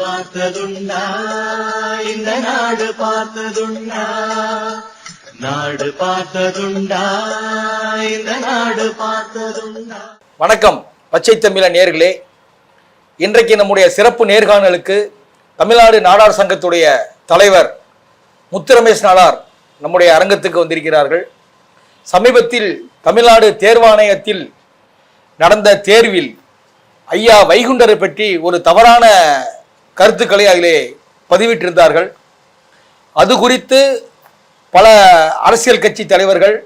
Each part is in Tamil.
பார்த்ததுண்டா? இந்த நாடு பார்த்ததுண்டா? நாடு பார்த்ததுண்டா? இந்த நாடு பார்த்ததுண்டா? வணக்கம் பச்சை தமிழ நேர்களே. இன்றைக்கு நம்முடைய சிறப்பு நேர்காணலுக்கு தமிழ்நாடு நாடார் சங்கத்துடைய தலைவர் முத்துரமேஷ் நாடார் நம்முடைய அரங்கத்துக்கு வந்திருக்கிறார்கள். சமீபத்தில் தமிழ்நாடு தேர்வாணையத்தில் நடந்த தேர்வில் ஐயா வைகுண்டரை பற்றி ஒரு தவறான கருத்துக்களை அதிலே பதிவிட்டிருந்தார்கள். அது குறித்து பல அரசியல் கட்சி தலைவர்கள்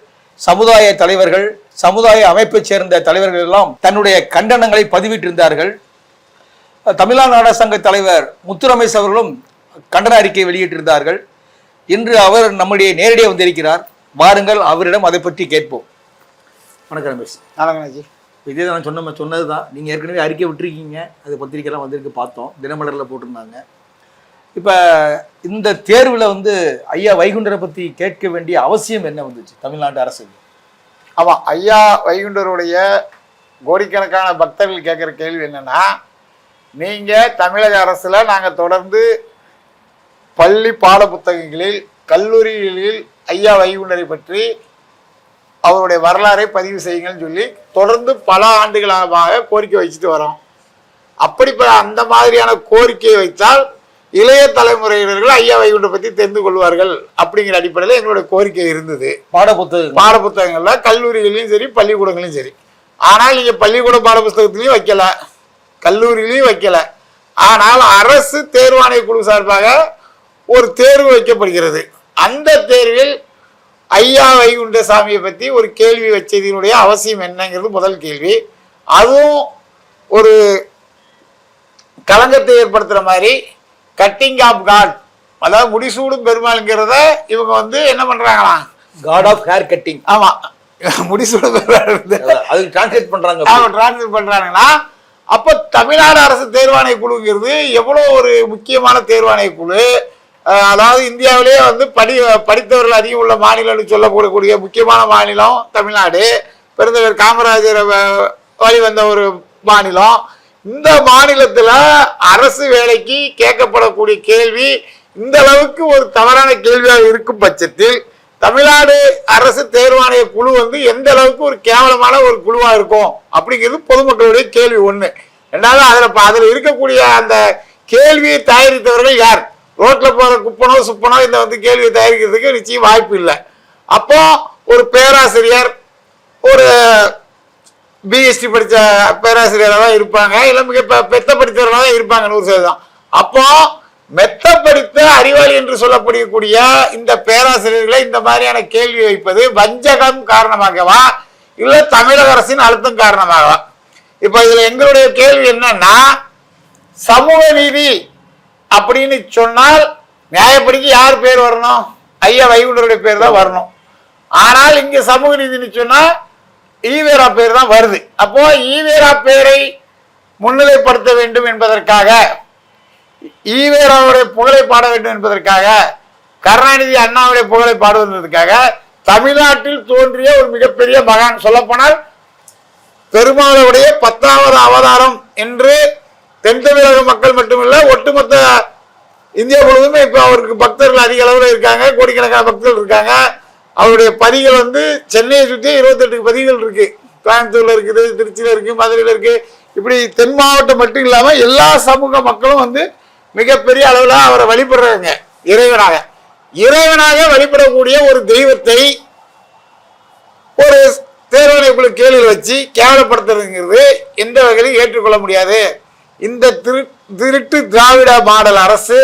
சமுதாய தலைவர்கள் சமுதாய அமைப்பைச் சேர்ந்த தலைவர்கள் எல்லாம் தன்னுடைய கண்டனங்களை பதிவிட்டிருந்தார்கள். தமிழ்நாடு நாடக சங்க தலைவர் முத்துரமேஷ் அவர்களும் கண்டன அறிக்கை வெளியிட்டிருந்தார்கள். இன்று அவர் நம்முடைய நேரடியாக வந்திருக்கிறார். வாருங்கள் அவரிடம் அதை பற்றி கேட்போம். வணக்கம் ரமேஷ். நாலங்கண்ணாஜி இதே நான் சொன்ன சொன்னது தான். நீங்கள் ஏற்கனவே அறிக்கை விட்டுருக்கீங்க. அது பத்திரிக்கைலாம் வந்திருக்கு பார்த்தோம். தினமலரில் போட்டிருந்தாங்க. இப்போ இந்த தேர்வில் வந்து ஐயா வைகுண்டரை பற்றி கேட்க வேண்டிய அவசியம் என்ன வந்துச்சு? தமிழ்நாட்டு அரசு. ஆமாம் ஐயா வைகுண்டருடைய கோடிக்கணக்கான பக்தர்கள் கேட்குற கேள்வி என்னென்னா நீங்கள் தமிழக அரசில் நாங்கள் தொடர்ந்து பள்ளி பாட புத்தகங்களில் கல்லூரிகளில் ஐயா வைகுண்டரை பற்றி அவருடைய வரலாறை பதிவு செய்யுங்கள்னு சொல்லி தொடர்ந்து பல ஆண்டுகளாக கோரிக்கை வச்சுட்டு வரோம். அப்படிப்பட்ட அந்த மாதிரியான கோரிக்கையை வைத்தால் இளைய தலைமுறையினர்கள் ஐயா வைகுண்டரை பற்றி தெரிந்து கொள்வார்கள் அப்படிங்கிற அடிப்படையில் எங்களுடைய கோரிக்கை இருந்தது. பாட புத்தகம் பாட புத்தகங்கள்ல கல்லூரிகளையும் சரி பள்ளிக்கூடங்களையும் சரி. ஆனால் நீங்க பள்ளிக்கூட பாட புஸ்தகத்திலையும் வைக்கல. கல்லூரியிலையும் வைக்கல. ஆனால் அரசு தேர்வாணைய குழு சார்பாக ஒரு தேர்வு வைக்கப்படுகிறது. அந்த தேர்வில் ஐயா வைகுண்ட சாமியை பற்றி ஒரு கேள்வி வச்சதினுடைய அவசியம் என்னங்கிறது முதல் கேள்வி. அதுவும் ஒரு களங்கத்தை ஏற்படுத்துற மாதிரி கட்டிங் ஆஃப் காட் அதாவது முடிசூடும் பெருமாளுங்கிறத இவங்க வந்து என்ன பண்றாங்களாம் காட் ஆஃப் ஹேர் கட்டிங் ஆமா. முடிசூடும் பெருமாள் அதுக்கு டிரான்ஸ்லேட் பண்றாங்க. அவங்க டிரான்ஸ்லேட் பண்றாங்கன்னா அப்போ தமிழ்நாடு அரசு தேர்வாணைய குழுங்கிறது எவ்வளோ ஒரு முக்கியமான தேர்வாணைய குழு? அதாவது இந்தியாவிலேயே வந்து படி படித்தவர்கள் அதிகம் உள்ள மாநிலம்னு சொல்லக்கூடிய முக்கியமான மாநிலம் தமிழ்நாடு. பெருந்தவர் காமராஜர் வழிவந்த வந்த ஒரு மாநிலம். இந்த மாநிலத்தில் அரசு வேலைக்கு கேட்கப்படக்கூடிய கேள்வி இந்த அளவுக்கு ஒரு தவறான கேள்வியாக இருக்கும் பட்சத்தில் தமிழ்நாடு அரசு தேர்வாணைய குழு வந்து எந்த அளவுக்கு ஒரு கேவலமான ஒரு குழுவாக இருக்கும் அப்படிங்கிறது பொதுமக்களுடைய கேள்வி ஒன்று ரெண்டாவது அதில் அதில் இருக்கக்கூடிய அந்த கேள்வியை தயாரித்தவர்கள் யார்? ரோட்ல போற குப்பனோ சுப்பனோ இந்த வந்து கேள்வியை தயாரிக்கிறதுக்கு நிச்சயம் வாய்ப்பு இல்லை. அப்போ ஒரு பேராசிரியர் ஒரு பிஎஸ்டி படித்த பேராசிரியராக தான் இருப்பாங்க இல்லை மிக பெ- பெத்த படித்தவர்களாக தான் இருப்பாங்க நூறு சதவீதம். அப்போ மெத்த படித்த அறிவாளி என்று சொல்லப்படக்கூடிய இந்த பேராசிரியர்களை இந்த மாதிரியான கேள்வி வைப்பது வஞ்சகம் காரணமாகவா இல்லை தமிழக அரசின் அழுத்தம் காரணமாகவா? இப்போ இதில் எங்களுடைய கேள்வி என்னன்னா சமூக நீதி அப்படின்னு சொன்னால் நியாயப்படிக்கு யார் பேர் வரணும்? ஐயா வைகுண்டருடைய பேர் தான் வரணும். ஆனால் இங்க சமூக நீதினு சொன்னா ஈவேரா பேர் தான் வருது. அப்போ ஈவேரா பேரை முன்னிலைப்படுத்த வேண்டும் என்பதற்காக ஈவேராவுடைய புகழை பாட வேண்டும் என்பதற்காக கருணாநிதி அண்ணாவுடைய புகழை பாடுவதற்காக தமிழ்நாட்டில் தோன்றிய ஒரு மிகப்பெரிய மகான் சொல்லப்போனால் பெருமாளுடைய பத்தாவது அவதாரம் என்று தென் தமிழக மக்கள் மட்டுமல்ல ஒட்டுமொத்த இந்தியா முழுவதுமே இப்போ அவருக்கு பக்தர்கள் அதிக அளவில் இருக்காங்க கோடிக்கணக்கான பக்தர்கள் இருக்காங்க. அவருடைய பதிகள் வந்து சென்னையை சுற்றி இருபத்தெட்டு பதிகள் இருக்கு. கோயம்புத்தூர்ல இருக்குது திருச்சியில இருக்கு மதுரையில இருக்கு. இப்படி தென் மாவட்டம் மட்டும் இல்லாம எல்லா சமூக மக்களும் வந்து மிகப்பெரிய அளவில் அவரை வழிபடுறாங்க. இறைவனாக. இறைவனாக வழிபடக்கூடிய ஒரு தெய்வத்தை ஒரு தேர்வாணைக்குழு கேள்வி வச்சு கேவலப்படுத்துறதுங்கிறது எந்த வகையிலும் ஏற்றுக்கொள்ள முடியாது. இந்த திரு திருட்டு திராவிட மாடல் அரசு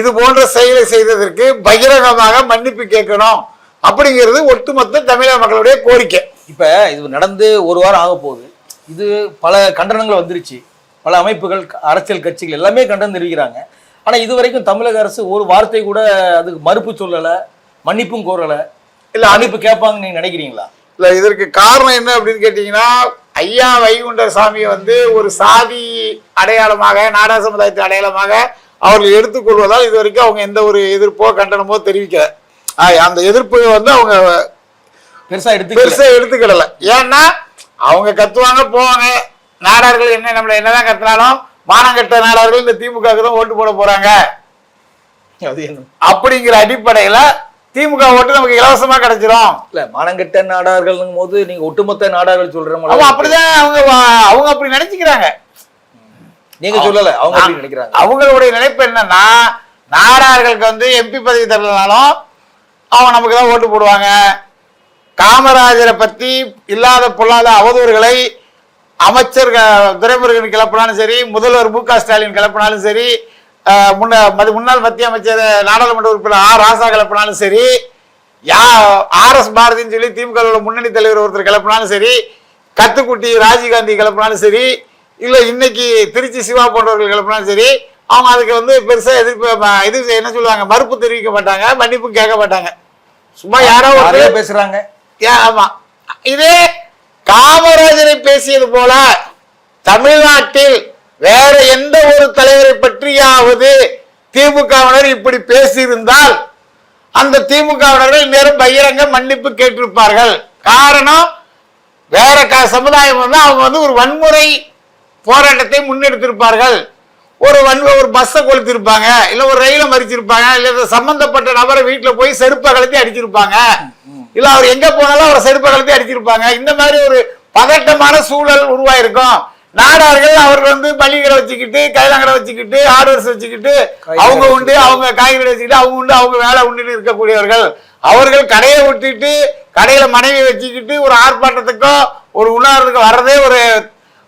இது போன்ற செயலை செய்ததற்கு பகிரங்கமாக மன்னிப்பு கேட்கணும். அப்படிங்கிறது ஒட்டுமொத்த தமிழக மக்களுடைய கோரிக்கை. இப்போ இது நடந்து ஒரு வாரம் ஆக போகுது. இது பல கண்டனங்கள் வந்துருச்சு. பல அமைப்புகள் அரசியல் கட்சிகள் எல்லாமே கண்டனம் தெரிவிக்கிறாங்க. ஆனா இது வரைக்கும் தமிழக அரசு ஒரு வார்த்தை கூட அதுக்கு மறுப்பு சொல்லலை மன்னிப்பும் கோரலை. இல்லை மன்னிப்பு கேட்பாங்கன்னு நீங்க நினைக்கிறீங்களா? இல்ல இதற்கு காரணம் என்ன அப்படின்னு கேட்டீங்கன்னா ஐயா வைகுண்டர் சாமியை வந்து ஒரு சாதி அடையாளமாக நாடக சமுதாயத்தின் அடையாளமாக அவர்கள் எடுத்துக்கொள்வதால் இது வரைக்கும் அவங்க எந்த ஒரு எதிர்ப்போ கண்டனமோ தெரிவிக்கல. அந்த எதிர்ப்பு வந்து அவங்க பெருசா எடுத்து பெருசா எடுத்துக்கிடல ஏன்னா அவங்க கத்துவாங்க போவாங்க. நாடார்கள் என்ன நம்மள என்னதான் கத்துனாலும் மானங்கட்ட நாடார்கள் இந்த திமுகவுக்கு தான் ஓட்டு போட போறாங்க. அப்படிங்கிற அடிப்படையில திமுக ஓட்டு நமக்கு இலவசமா கிடைச்சிரும். இல்ல மானங்கெட்ட நாடார்கள்ங்கும் போது நீங்க ஒட்டுமொத்த நாடார்கள் சொல்ற அவங்க அப்படிதான் அவங்க அவங்க அப்படி நினைச்சுக்கிறாங்க. நீங்க சொல்லல அவங்க அப்படி நினைக்கிறாங்க. அவங்களுடைய நினைப்பு என்னன்னா நாடார்களுக்கு வந்து எம்பி பதவி தரலனாலும் அவங்க நமக்கு தான் ஓட்டு போடுவாங்க. காமராஜரை பத்தி இல்லாத பொல்லாத அவதூறுகளை அமைச்சர் துரைமுருகன் கிளப்பினாலும் சரி முதல்வர் மு க ஸ்டாலின் கிளப்பினாலும் சரி முன்ன முன்னாள் மத்திய அமைச்சர் நாடாளுமன்ற உறுப்பினர் ஆர் ராசா கிளப்பினாலும் சரி யா ஆர் எஸ் பாரதின்னு சொல்லி திமுக வோட முன்னணி தலைவர் ஒருத்தர் கிளப்பினாலும் சரி கத்துக்குட்டி ராஜீவ்காந்தி கிளப்பினாலும் சரி இல்ல இன்னைக்கு திருச்சி சிவா போன்றவர்கள் கிளப்பினாலும் சரி அவங்க அதுக்கு வந்து பெருசா எதிர்ப்பு இது என்ன சொல்லுவாங்க மறுப்பு தெரிவிக்க மாட்டாங்க மன்னிப்பு கேட்க மாட்டாங்க. சும்மா யாரோ ஒருத்தர் பேசுறாங்க. ஆமா. இதே காமராஜரை பேசியது போல தமிழ்நாட்டில் வேற எந்த ஒரு தலைவரை பற்றியாவது திமுகவினர் இப்படி பேசியிருந்தால் அந்த திமுகவினர்கள் நேரம் பகிரங்க மன்னிப்பு கேட்டிருப்பார்கள். காரணம் வேற சமுதாயம் வந்து அவங்க வந்து ஒரு வன்முறை போராட்டத்தை முன்னெடுத்திருப்பார்கள். ஒரு வன்முறை ஒரு பஸ்ஸை கொளுத்திருப்பாங்க இல்ல ஒரு ரயிலை மறிச்சிருப்பாங்க இல்ல இந்த சம்பந்தப்பட்ட நபரை வீட்டுல போய் செருப்பை கலத்தி அடிச்சிருப்பாங்க. இல்ல அவர் எங்க போனாலும் அவரை செருப்பை கலத்தி அடிச்சிருப்பாங்க. இந்த மாதிரி ஒரு பதட்டமான சூழல் உருவாயிருக்கும். நாடார்கள் அவர்கள் வந்து பள்ளிகளை வச்சுக்கிட்டு கைலாங்கடை வச்சுக்கிட்டு ஆர்டர்ஸ் வச்சுக்கிட்டு அவங்க உண்டு அவங்க காய்கறி வச்சுக்கிட்டு அவங்க உண்டு அவங்க வேலை உண்டுன்னு இருக்கக்கூடியவர்கள். அவர்கள் கடையை விட்டுட்டு கடையில மனைவி வச்சுக்கிட்டு ஒரு ஆர்ப்பாட்டத்துக்கோ ஒரு உணர்வுக்கு வர்றதே ஒரு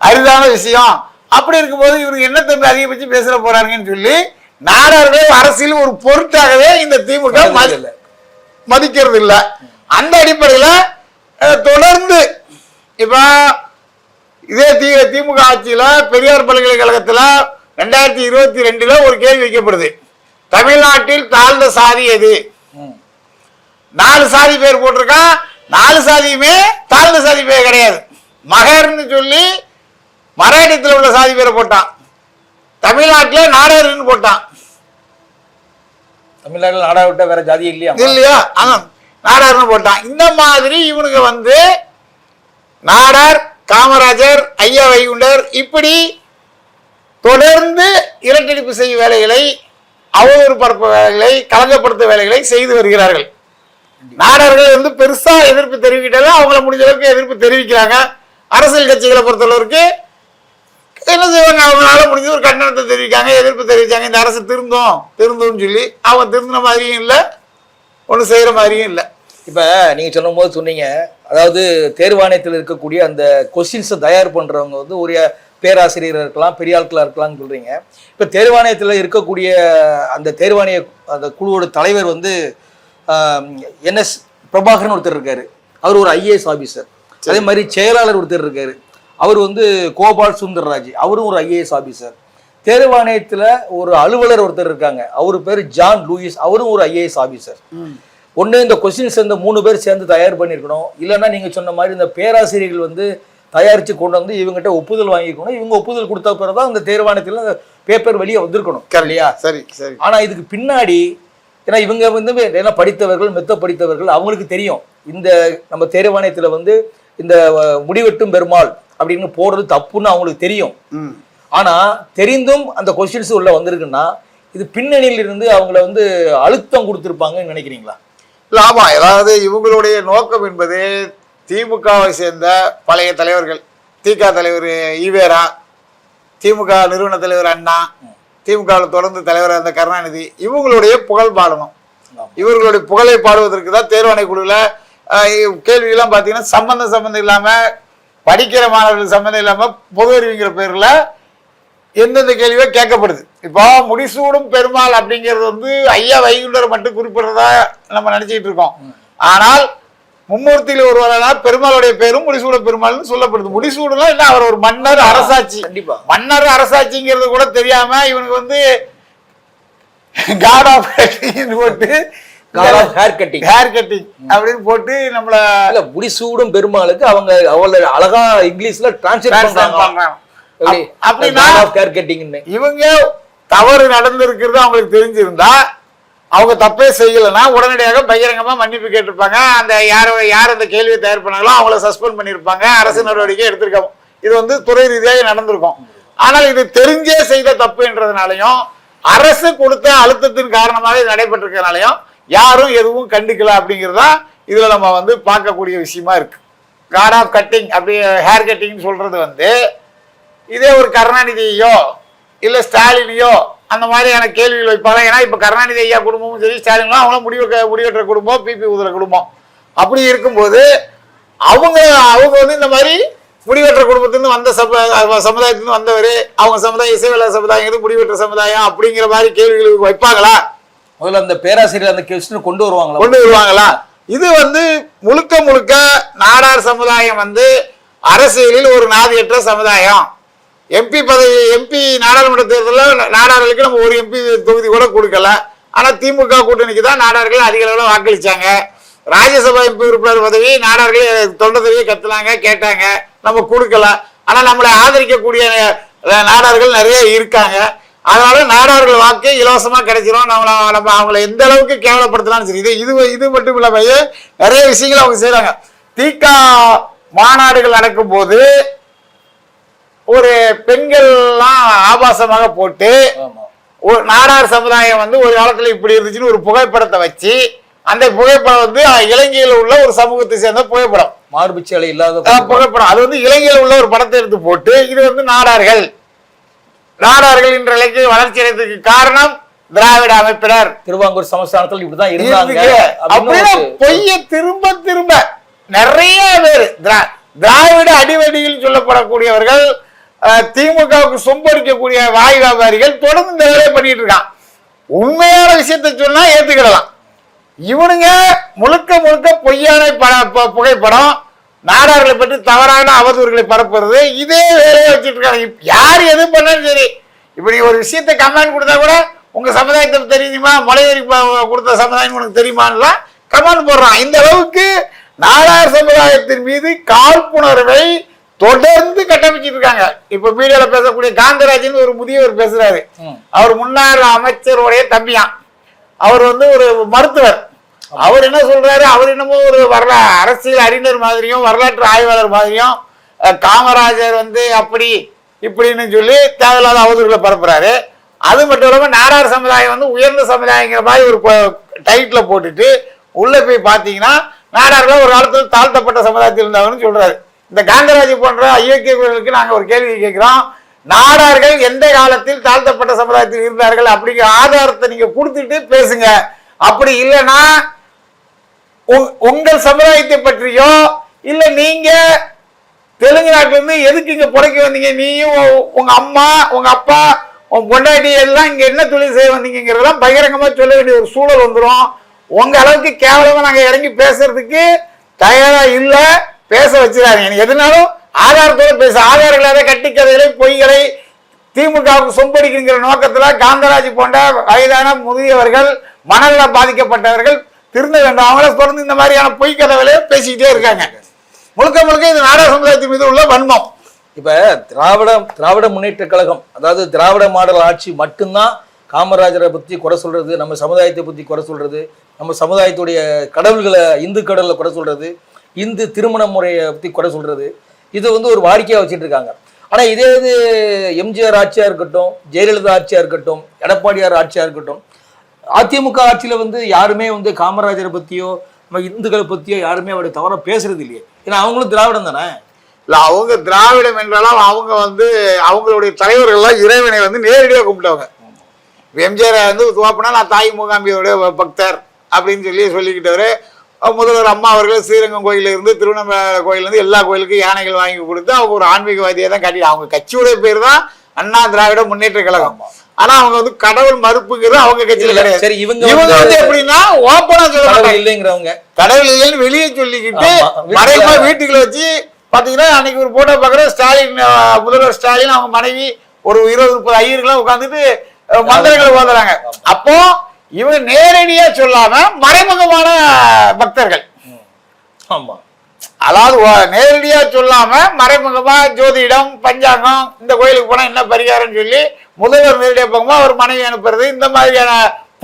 அரிதான விஷயம். அப்படி இருக்கும்போது இவருக்கு என்ன தம்பி அதிகபட்சம் பேசுற போறாங்கன்னு சொல்லி நாடார்கள் அரசியல் ஒரு பொருட்டாகவே இந்த திமுக. மதிக்கிறது இல்ல அந்த அடிப்படையில தொடர்ந்து இப்ப இதே தி திமுக ஆட்சியில பெரியார் பல்கலைக்கழகத்துல ரெண்டாயிரத்தி இருபத்தி ரெண்டுல ஒரு கேள்வி வைக்கப்படுது. தமிழ்நாட்டில் தாழ்ந்த சாதி எது. நாலு சாதி பேர் போட்டிருக்கான் நாலு சாதியுமே தாழ்ந்த சாதி பேர் கிடையாது. மகர்னு சொல்லி மராட்டியத்தில் உள்ள சாதி பேரை போட்டான். தமிழ்நாட்டில் நாடாருன்னு போட்டான். தமிழ்நாட்டில் நாடா விட்டா வேற ஜாதி இல்லையா? இல்லையா? அதான் நாடார்னு போட்டான். இந்த மாதிரி இவனுக்கு வந்து நாடார் காமராஜர் ஐயா வைகுண்டர் இப்படி தொடர்ந்து இரட்டடிப்பு செய்யும் வேலைகளை அவதூறு பரப்பு வேலைகளை களங்கப்படுத்தும் வேலைகளை செய்து வருகிறார்கள். நாடார்கள் வந்து பெருசா எதிர்ப்பு தெரிவிக்கிட்டாலும் அவங்கள முடிஞ்ச அளவுக்கு எதிர்ப்பு தெரிவிக்கிறாங்க. அரசியல் கட்சிகளை பொறுத்தளவுக்கு என்ன செய்வாங்க? அவங்களால முடிஞ்ச ஒரு கண்டனத்தை தெரிவிக்காங்க எதிர்ப்பு தெரிவிச்சாங்க. இந்த அரசு திருந்தோம் திருந்தோம்னு சொல்லி அவங்க திருந்தின மாதிரியும் இல்லை ஒன்றும் செய்யற மாதிரியும் இல்லை. இப்ப நீங்க சொல்லும் போது சொன்னீங்க. அதாவது தேர்வாணையத்தில் இருக்கக்கூடிய அந்த கொஸ்டின்ஸை தயார் பண்றவங்க வந்து ஒரு பேராசிரியர் இருக்கலாம் பெரிய ஆட்களா இருக்கலாம்னு சொல்றீங்க. இப்ப தேர்வாணையத்தில் இருக்கக்கூடிய அந்த தேர்வாணைய அந்த குழுவோட தலைவர் வந்து என்எஸ் பிரபாகரன் ஒருத்தர் இருக்காரு. அவர் ஒரு ஐஏஎஸ் ஆபீசர். அதே மாதிரி செயலாளர் ஒருத்தர் இருக்காரு. அவர் வந்து கோபால் சுந்தர்ராஜ். அவரும் ஒரு ஐஏஎஸ் ஆபீசர். தேர்வாணையத்தில் ஒரு அலுவலர் ஒருத்தர் இருக்காங்க. அவர் பேர் ஜான் லூயிஸ். அவரும் ஒரு ஐஏஎஸ் ஆபீசர். ஒண்ணு இந்த கொஸ்டின்ஸ் இந்த மூணு பேர் சேர்ந்து தயார் பண்ணியிருக்கணும். இல்லைன்னா நீங்க சொன்ன மாதிரி இந்த பேராசிரியர்கள் வந்து தயாரிச்சு கொண்டு வந்து இவங்ககிட்ட ஒப்புதல் வாங்கிக்கணும். இவங்க ஒப்புதல் கொடுத்த பிறகு தான் அந்த தேர்வாணையத்தில் அந்த பேப்பர் வெளியே வந்திருக்கணும். இல்லையா? சரி சரி. ஆனா இதுக்கு பின்னாடி ஏன்னா இவங்க வந்து என்ன படித்தவர்கள் மெத்த படித்தவர்கள் அவங்களுக்கு தெரியும். இந்த நம்ம தேர்வாணையத்துல வந்து இந்த முடிவெட்டும் பெருமாள் அப்படின்னு போடுறது தப்புன்னு அவங்களுக்கு தெரியும். ம். ஆனா தெரிந்தும் அந்த கொஸ்டின்ஸ் உள்ள வந்திருக்குன்னா இது பின்னணியில் இருந்து அவங்கள வந்து அழுத்தம் கொடுத்துருப்பாங்கன்னு நினைக்கிறீங்களா? ஆமா அதாவது இவங்களுடைய நோக்கம் என்பது திமுகவை சேர்ந்த பழைய தலைவர்கள். திக தலைவர் ஈவேரா திமுக நிறுவன தலைவர் அண்ணா திமுகவில் தொடர்ந்து தலைவராக இருந்த கருணாநிதி இவங்களுடைய புகழ் பாடணும். இவர்களுடைய புகழை பாடுவதற்கு தான் தேர்வாணை குழுவில் கேள்வியெல்லாம் பார்த்தீங்கன்னா சம்பந்தம் சம்பந்தம் இல்லாம படிக்கிற மாணவர்கள் சம்பந்தம் இல்லாம பொது அறிவிங்கிற பேர்ல எந்தெந்த கேள்வியோ கேட்கப்படுது. இப்போ முடிசூடும் பெருமாள் அப்படிங்கிறது வந்து ஐயா வைகுண்டர் மட்டும் குறிப்பிடுறதா நம்ம நினைச்சிட்டு இருக்கோம். ஆனால் மும்மூர்த்தியில் ஒருவரான பெருமாளுடைய பேரும் முடிசூட பெருமாள்னு சொல்லப்படுது. முடிசூடுனா என்ன? அவர் ஒரு மன்னர் அரசாட்சி. கண்டிப்பா. மன்னர் அரசாட்சிங்கிறது கூட தெரியாம இவனுக்கு வந்து காட் ஆஃப் போட்டு hair cutting. ஹேர் கட்டிங் அப்படின்னு போட்டு நம்மள முடிசூடும் பெருமாளுக்கு அவங்க அவள அழகா இங்கிலீஷ்ல டிரான்ஸ்லேட் பண்றாங்க அப்படின்னா cutting ன்னு. இவங்க தவறு நடந்திருக்கிறது அவங்களுக்கு தெரிஞ்சிருந்தா அவங்க தப்பே செய்யலைன்னா உடனடியாக பகிரங்கமா மன்னிப்பு கேட்டிருப்பாங்க. அந்த யார் யார் அந்த கேள்வியை தயார் பண்ணாங்களோ அவங்கள சஸ்பெண்ட் பண்ணியிருப்பாங்க. அரசு நடவடிக்கை எடுத்திருக்காங்க. இது வந்து துறை ரீதியாக நடந்திருக்கும். ஆனால் இது தெரிஞ்சே செய்த தப்புன்றதுனாலையும் அரசு கொடுத்த அழுத்தத்தின் காரணமாக இது நடைபெற்றிருக்கிறதுனாலையும் யாரும் எதுவும் கண்டுக்கல அப்படிங்கிறது இதுல நம்ம வந்து பார்க்கக்கூடிய விஷயமா இருக்கு. காட் ஆஃப் கட்டிங் அப்படி ஹேர் கட்டிங் சொல்றது வந்து இதே ஒரு கருணாநிதியோ இல்ல ஸ்டாலினையோ அந்த மாதிரியான கேள்விகள் வைப்பாங்க. ஏன்னா இப்ப கருணாநிதி ஐயா குடும்பமும் சரி ஸ்டாலினும் அவங்களும் முடிவு முடிவெற்ற குடும்பம் பிபி உதர குடும்பம். அப்படி இருக்கும்போது அவங்க அவங்க வந்து இந்த மாதிரி முடிவெற்ற குடும்பத்திலிருந்து வந்த சம சமுதாயத்திலிருந்து வந்தவர் அவங்க சமுதாயம் இசைவேல சமுதாயம் முடிவெற்ற சமுதாயம் அப்படிங்கிற மாதிரி கேள்விகளுக்கு வைப்பாங்களா? முதல்ல அந்த பேராசிரியர் அந்த கொஸ்டின் கொண்டு வருவாங்களா? கொண்டு வருவாங்களா? இது வந்து முழுக்க முழுக்க நாடார் சமுதாயம் வந்து அரசியலில் ஒரு நாதியற்ற சமுதாயம். எம்பி பதவி எம்பி நாடாளுமன்ற தேர்தலில் நாடார்களுக்கு நம்ம ஒரு எம்பி தொகுதி கூட கொடுக்கல. ஆனால் திமுக கூட்டணிக்கு தான் நாடார்கள் அதிக அளவில் வாக்களித்தாங்க ராஜ்யசபா எம்பி உறுப்பினர் பதவி நாடார்கள் தொண்டதவியை கத்துனாங்க கேட்டாங்க. நம்ம கொடுக்கல. ஆனால் நம்மளை ஆதரிக்கக்கூடிய நாடார்கள் நிறைய இருக்காங்க. அதனால நாடார்கள் வாக்கு இலவசமாக கிடைச்சிரும். நம்மளை நம்ம அவங்கள எந்த அளவுக்கு கேவலப்படுத்தலாம்னு சரி இது இது இது மட்டும் இல்லாமல் நிறைய விஷயங்கள் அவங்க செய்கிறாங்க தீக்கா மாநாடுகள் நடக்கும்போது ஒரு பெண்கள்லாம் ஆபாசமாக போட்டு ஒரு நாடார் சமுதாயம் வந்து ஒரு காலத்துல இப்படி இருந்துச்சுன்னு ஒரு புகைப்படத்தை வச்சு அந்த புகைப்படம் வந்து இலங்கையில் உள்ள ஒரு சமூகத்தை சேர்ந்த புகைப்படம். மார்பு சேலை இல்லாத புகைப்படம். அது வந்து இலங்கையில் உள்ள ஒரு படத்தை எடுத்து போட்டு இது வந்து நாடார்கள். நாடார்கள் என்ற இலக்கிய வளர்ச்சி அடைந்ததுக்கு காரணம் திராவிட அமைப்பினர். திருவாங்கூர் சமஸ்தானத்தில் இப்படிதான் இருந்தாங்க. அப்படின்னு பொய்ய திரும்ப திரும்ப நிறைய பேர் திரா- திராவிட அடிவடியில் சொல்லப்படக்கூடியவர்கள் திமுகவுக்கு சொம்படிக்கக்கூடிய வாய் வியாபாரிகள் தொடர்ந்து இந்த வேலையை பண்ணிட்டு இருக்கான். உண்மையான விஷயத்தை சொன்னா ஏத்துக்கிடலாம். இவனுங்க முழுக்க முழுக்க பொய்யான பட ப- புகைப்படம் நாடார்களை பற்றி தவறான அவதூறுகளை பரப்புறது இதே வேலையை வச்சுட்டு இருக்காங்க. யார் எது பண்ணாலும் சரி. இப்படி நீ ஒரு விஷயத்தை கமெண்ட் கொடுத்தா கூட உங்க சமுதாயத்தை தெரியுமா? மலையேறி ப- கொடுத்த சமுதாயம் உனக்கு தெரியுமான்லாம் கமெண்ட் போடுறான். இந்த அளவுக்கு நாடார் சமுதாயத்தின் மீது காழ்ப்புணர்வை தொடர்ந்து கட்டமைச்சிட்டு இருக்காங்க இப்ப மீடியால பேசக்கூடிய காந்தராஜன் ஒரு முதியவர் பேசுறாரு. அவர் முன்னாள் அமைச்சருடைய தம்பியான் அவர் வந்து ஒரு மருத்துவர். அவர் என்ன சொல்றாரு? அவர் என்னமோ ஒரு வரலா அரசியல் அறிஞர் மாதிரியும் வரலாற்று ஆய்வாளர் மாதிரியும் காமராஜர் வந்து அப்படி இப்படின்னு சொல்லி தேவையில்லாத அவதூறுகளை பரப்புறாரு. அது மட்டும் இல்லாம நாடார் சமுதாயம் வந்து உயர்ந்த சமுதாயங்கிற மாதிரி ஒரு டைட்டில போட்டுட்டு உள்ள போய் பார்த்தீங்கன்னா நாடார்கள் ஒரு காலத்தில் தாழ்த்தப்பட்ட சமுதாயத்தில் இருந்தாங்கன்னு சொல்றாரு. இந்த காந்தராஜ் போன்ற அயோக்கியர்களுக்கு நாங்கள் ஒரு கேள்வி கேட்குறோம். நாடார்கள் எந்த காலத்தில் தாழ்த்தப்பட்ட சமுதாயத்தில் இருந்தார்கள் அப்படிங்கிற ஆதாரத்தை நீங்க கொடுத்துட்டு பேசுங்க. அப்படி இல்லைன்னா உங்- உங்கள் சமுதாயத்தை பற்றியோ இல்லை நீங்க தெலுங்கு நாட்டுல இருந்து எதுக்கு இங்க புடைக்க வந்தீங்க? நீயும் உங்கள் உங்க அம்மா உங்க அப்பா உன் பொண்டாட்டி எல்லாம் இங்க என்ன தொழில் செய்ய வந்தீங்கிறதெல்லாம் பகிரங்கமா சொல்ல வேண்டிய ஒரு சூழல் வந்துடும் உங்க அளவுக்கு கேவலமா நாங்க இறங்கி பேசுறதுக்கு தயாரா இல்லை. பேச வச்சுறாங்க. நீ எதுனாலும் ஆதாரத்தோட பேச. ஆதாரம் இல்லாத கட்டிக்கதைகளை பொய்களை திமுகவுக்கு சொம்படிக்கிற நோக்கத்தில் காந்தராஜ் போன்ற வயதான முதியவர்கள் மனநல பாதிக்கப்பட்டவர்கள் திருந்த வேண்டும் அவங்கள தொடர்ந்து இந்த மாதிரியான பொய் கதவுகளே பேசிக்கிட்டே இருக்காங்க. முழுக்க முழுக்க இது நாடக சமுதாயத்தின் மீது உள்ள வன்மம். இப்போ திராவிட திராவிட முன்னேற்ற கழகம் அதாவது திராவிட மாடல் ஆட்சி மட்டும்தான் காமராஜரை பற்றி குறை சொல்கிறது நம்ம சமுதாயத்தை பற்றி குறை சொல்கிறது நம்ம சமுதாயத்துடைய கடவுள்களை இந்து கடவுளை குறை சொல்கிறது இந்து திருமண முறையை பத்தி குறை சொல்றது. இது வந்து ஒரு வாடிக்கையா வச்சுட்டு இருக்காங்க. ஆனா இதே இது எம்ஜிஆர் ஆட்சியா இருக்கட்டும் ஜெயலலிதா ஆட்சியா இருக்கட்டும் எடப்பாடியார் ஆட்சியா இருக்கட்டும் அதிமுக ஆட்சியில வந்து யாருமே வந்து காமராஜரை பத்தியோ நம்ம இந்துக்களை பத்தியோ யாருமே அவருடைய தவறா பேசுறது இல்லையே. ஏன்னா அவங்களும் திராவிடம் தானே? இல்ல அவங்க திராவிடம் என்றாலும் அவங்க வந்து அவங்களுடைய தலைவர்கள் எல்லாம் இறைவனை வந்து நேரடியாக கும்பிட்டவங்க. எம்ஜிஆர் வந்து துவாப்பினா நான் தாய் மூகாம்பியோட பக்தர் அப்படின்னு சொல்லி சொல்லிக்கிட்டவர். முதல்வர் அம்மா அவர்கள் ஸ்ரீரங்கம் கோயில்ல இருந்து திருவண்ணாமலை கோயில்ல இருந்து எல்லா கோயிலுக்கும் யானைகள் வாங்கி கொடுத்து அவங்க ஒரு ஆன்மீகவாதியை தான் காட்டி அவங்க கட்சியுடைய பேர் தான் அண்ணா திராவிட முன்னேற்ற கழகம். ஆனா அவங்க வந்து கடவுள் மறுப்புங்கிறது அவங்க கட்சியில கிடையாது. இவங்க வந்து- எப்படின்னா ஓப்பனா சொல்ல மாட்டாங்க. இல்லைங்கிறவங்க. கடவுள் இல்லைன்னு வெளியே சொல்லிக்கிட்டு மறைமுக வீட்டுக்குள்ள வச்சு பாத்தீங்கன்னா அன்னைக்கு ஒரு போட்டோ பாக்குறோம் ஸ்டாலின் முதல்வர் ஸ்டாலின் அவங்க மனைவி ஒரு இருபது முப்பது ஐயர்கள்லாம் உட்காந்துட்டு மந்திரங்களை ஓதுறாங்க. அப்போ இவங்க நேரடியா சொல்லாம மறைமுகமான பக்தர்கள். ஆமா. அதாவது நேரடியா சொல்லாம மறைமுகமா ஜோதிடம் பஞ்சாங்கம் இந்த கோயிலுக்கு போனா என்ன பரிகாரம்னு சொல்லி முதல்வர் நேரடியா போகும்போது அவர் மனைவி அனுப்புறது இந்த மாதிரியான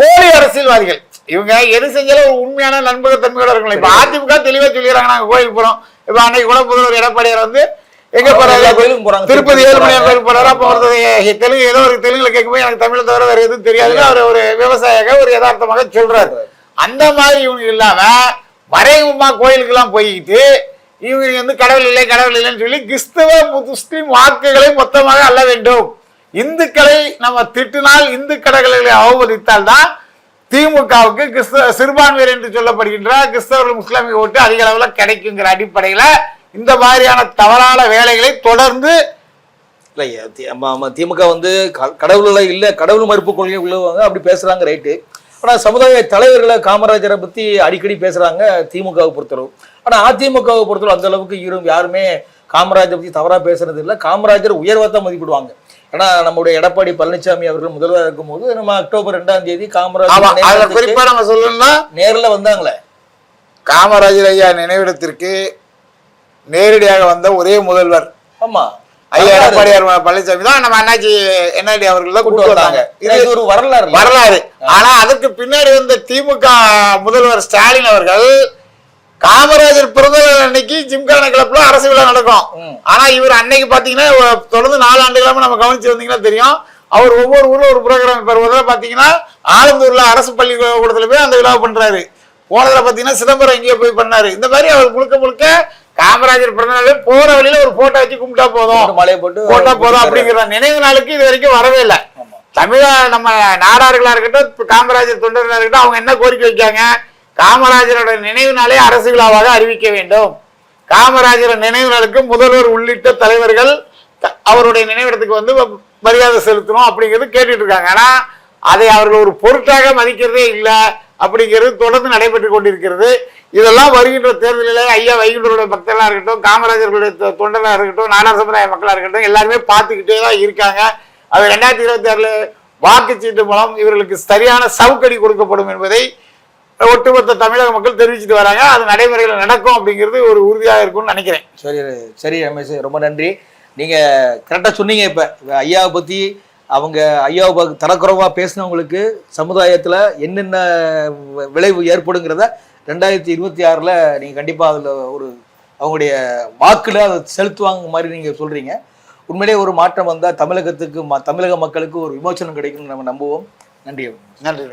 போலி அரசியல்வாதிகள். இவங்க எது செஞ்சாலும் ஒரு உண்மையான நண்பகத்தன்மையோட இருக்கணும். இப்ப அதிமுக தெளிவா சொல்லிடுறாங்க நாங்க கோயிலுக்கு போறோம். இப்ப அன்னைக்கு கூட முதல்வர் எடப்பாடியார் வந்து எங்க போறாரு. திருப்பதி திருப்பதி ஏழுமலையான் கோயில் போறாரு. அப்ப. ஒருத்தர் தெலுங்கு ஏதோ ஒரு தெலுங்குல கேட்கும்போது எனக்கு தமிழை தவிர வேற எதுவும் தெரியாதுன்னு அவர் ஒரு விவசாயியாக ஒரு யதார்த்தமாக சொல்றாரு. அந்த மாதிரி இவங்க இல்லாம மறைமுகமா கோயிலுக்கு எல்லாம் போய்கிட்டு இவங்க வந்து கடவுள் இல்லை கடவுள் இல்லைன்னு சொல்லி கிறிஸ்தவ முஸ்லிம் வாக்குகளை மொத்தமாக அல்ல வேண்டும். இந்துக்களை நம்ம திட்டினால் இந்து கடவுள்களை அவமதித்தால் தான் திமுகவுக்கு கிறிஸ்தவ சிறுபான்மையர் என்று சொல்லப்படுகின்ற கிறிஸ்தவர்கள் முஸ்லிமிய ஓட்டு அதிக அளவில் கிடைக்குங்கிற அடிப்படையில இந்த மாதிரியான தவறான வேலைகளை தொடர்ந்து இல்ல திமுக வந்து க- கடவுள்ல இல்ல கடவுள் மறுப்பு கொள்கை உள்ளவங்க அப்படி பேசுறாங்க ரைட்டு. ஆனா சமுதாய தலைவர்களை காமராஜரை பத்தி அடிக்கடி பேசுறாங்க திமுகவை பொறுத்தளவு. ஆனா அதிமுகவை பொறுத்தளவு அந்த அளவுக்கு இரும் யாருமே காமராஜரை பத்தி தவறா பேசுறது இல்ல. காமராஜர் உயர்வாத்தான் மதிப்பிடுவாங்க. ஏன்னா நம்முடைய எடப்பாடி பழனிசாமி அவர்கள் முதல்வர் இருக்கும்போது நம்ம அக்டோபர் ரெண்டாம் தேதி காமராஜர் அதுல நினைவிடத்துக்கு குறிப்பா நம்ம சொல்லணும்னா நேர்ல வந்தாங்களே. காமராஜர் ஐயா நினைவிடத்திற்கு நேரடியாக வந்த ஒரே முதல்வர். ஆமா. ஐயா எடப்பாடியார் பழனிசாமி தான் நம்ம அண்ணாச்சி என்ஐடி அவர்கள் தான் கூட்டு வந்தாங்க. இது ஒரு வரலாறு? வரலாறு. ஆனா அதுக்கு பின்னாடி வந்த திமுக முதல்வர் ஸ்டாலின் அவர்கள் காமராஜர் பிறந்த அன்னைக்கு ஜிம்கான கிளப்ல அரசு விழா நடக்கும். ஆனா இவர் அன்னைக்கு பாத்தீங்கன்னா தொடர்ந்து நாலு ஆண்டுகளாம நம்ம கவனிச்சு வந்தீங்கன்னா தெரியும். அவர் ஒவ்வொரு ஊர்ல ஒரு ப்ரோக்ராம் பெறுவதில் பாத்தீங்கன்னா ஆலந்தூர்ல அரசு பள்ளிக்கூடத்துல போய் அந்த விழா பண்றாரு. போனதுல பாத்தீங்கன்னா சிதம்பரம் எங்கேயோ போய் பண்ணாரு. இந்த மாதிரி அவர் முழுக்க முழுக்க காமராஜர் பிறந்த நாள் போற வழியில ஒரு போட்டோ வச்சு கும்பிட்டா போதும். மாலையை போட்டு போட்டா போதும் அப்படிங்கிற நினைவு நாளுக்கு இது வரைக்கும் வரவே இல்லை. தமிழ நம்ம நாடார்களா இருக்கட்டும் காமராஜர் தொண்டர்களா இருக்கட்டும் அவங்க என்ன கோரிக்கை வைக்காங்க காமராஜரோட நினைவு நாளை அரசு விழாவாக அறிவிக்க வேண்டும். காமராஜர் நினைவு நாளுக்கு முதல்வர் உள்ளிட்ட தலைவர்கள் அவருடைய நினைவிடத்துக்கு வந்து மரியாதை செலுத்தணும் அப்படிங்கிறது கேட்டுட்டு இருக்காங்க. ஆனா அதை அவர்கள் ஒரு பொருட்டாக மதிக்கிறதே இல்லை அப்படிங்கிறது தொடர்ந்து நடைபெற்று கொண்டிருக்கிறது. இதெல்லாம் வருகின்ற தேர்தலில் ஐயா வைகுண்டருடைய பக்தர்களாக இருக்கட்டும் காமராஜர்களுடைய தொ- இருக்கட்டும் நானா சமுதாய மக்களாக இருக்கட்டும் எல்லாருமே பார்த்துக்கிட்டே தான் இருக்காங்க. அது ரெண்டாயிரத்தி இருபத்தி ஆறில் வாக்குச்சீட்டு மூலம் இவர்களுக்கு சரியான சவுக்கடி கொடுக்கப்படும் என்பதை ஒட்டுமொத்த தமிழக மக்கள் தெரிவிச்சுட்டு வராங்க. அது நடைமுறையில் நடக்கும் அப்படிங்கிறது ஒரு உறுதியாக இருக்கும்னு நினைக்கிறேன். சரி சரி ரமேஷ் ரொம்ப நன்றி. நீங்கள் கரெக்டாக சொன்னீங்க இப்போ. ஐயாவை பற்றி அவங்க ஐயாவை பத்தி பேசினவங்களுக்கு சமுதாயத்தில் என்னென்ன விளைவு ஏற்படுங்கிறத ரெண்டாயிரத்தி இருபத்தி ஆறில் நீங்கள் கண்டிப்பாக அதில் ஒரு அவங்களுடைய வாக்கில் அதை செலுத்துவாங்க மாதிரி நீங்கள் சொல்கிறீங்க உண்மையிலேயே ஒரு மாற்றம் வந்தால் தமிழகத்துக்கு ம- தமிழக மக்களுக்கு ஒரு விமோசனம் கிடைக்கும்னு நம்ம நம்புவோம். நன்றி. நன்றி.